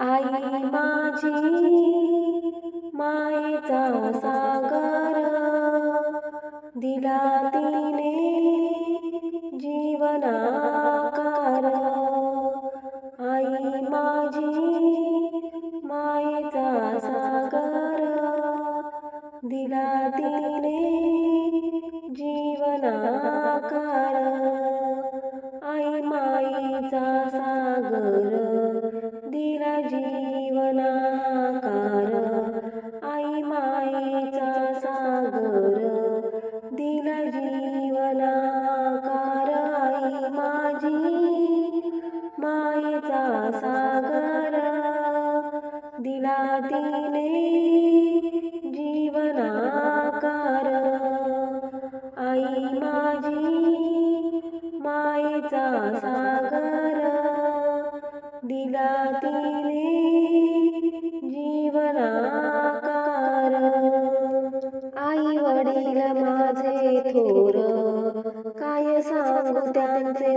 आई माझी मायेचा सागर. दिला तिने जीवना माझी माईचा सागर दिला तिने जीवनाकार आई माझी मायेचा सागर दिला तिने जीवनाकार आई वडील माझे थोर काय सांगू त्यांचे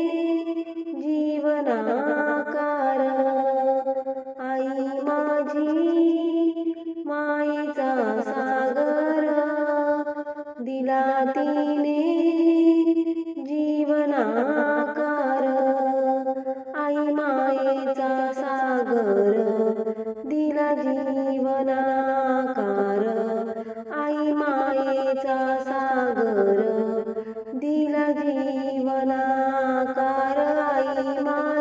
जीवनाकार आई माझी माईचा सागर. दिला तिने जीवनाकार. आई मायेचा सागर. दिला जीवनाकार. आई मायेचा सागर. दिला जीवनाकार.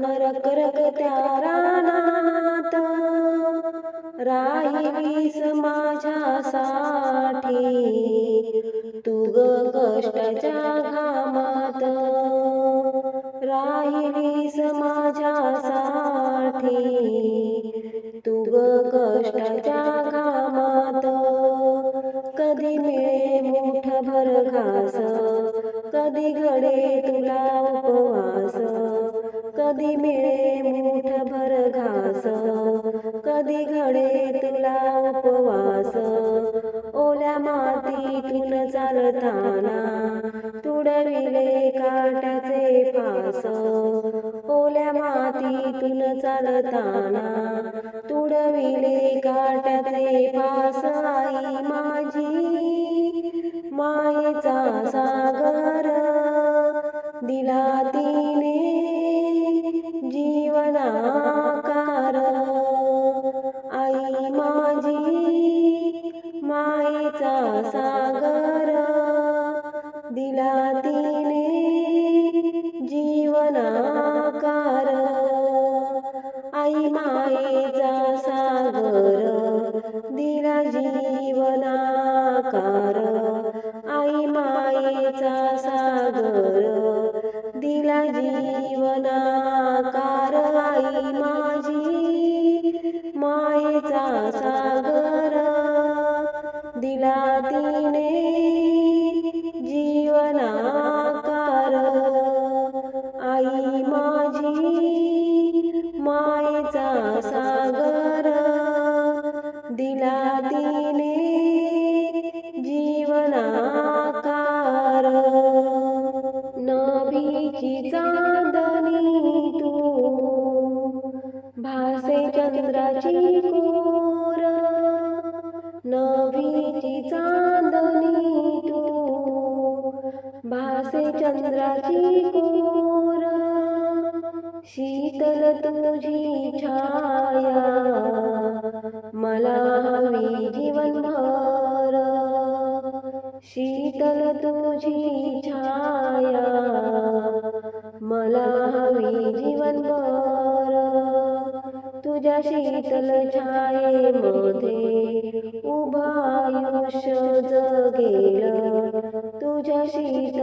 अनरकरक त्या रानात राहिलीस माझ्यासाठी तू ग कष्टाच्या घामात. राहिलीस माझ्यासाठी तू ग कष्टाच्या घामात. कधी मिळे मुठभर घास. कधी घडे तुला उपवास कधी मिळे मुठभर घास कधी घडे तुला उपवास. ओल्या मातीतून चालताना तुडविले काटाचे फास. ओल्या मातीतून चालताना तुडविले काटाचे फास. आई माझी जीवनाकार. आई मायेचा सागर. दिला जीवनाकार. आई माझी मायेचा सागर. दिला तिने जीवनाकार. आई माझी मायेचा चांदणी तू. भासे चंद्राची कोर नवीची चांदणी तू. चंद्राची कोर शीतल तुझी छाया. मला हवी जीवनभर शीतल तुझी छाया मला हवी जीवनभर तुझ्या शीतल छायेमध्ये उभा आयुष्य जगेल. तुझ्या शीतल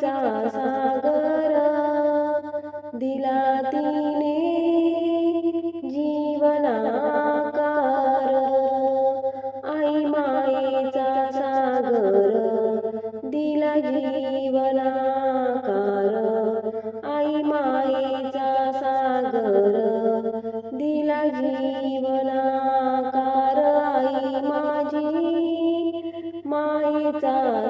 चा सागर दिला तिने जीवनाकार. आई मायेचा सागर दिला जीवनाकार. आई मायेचा सागर दिला जीवनाकार. आई माझी मायेचा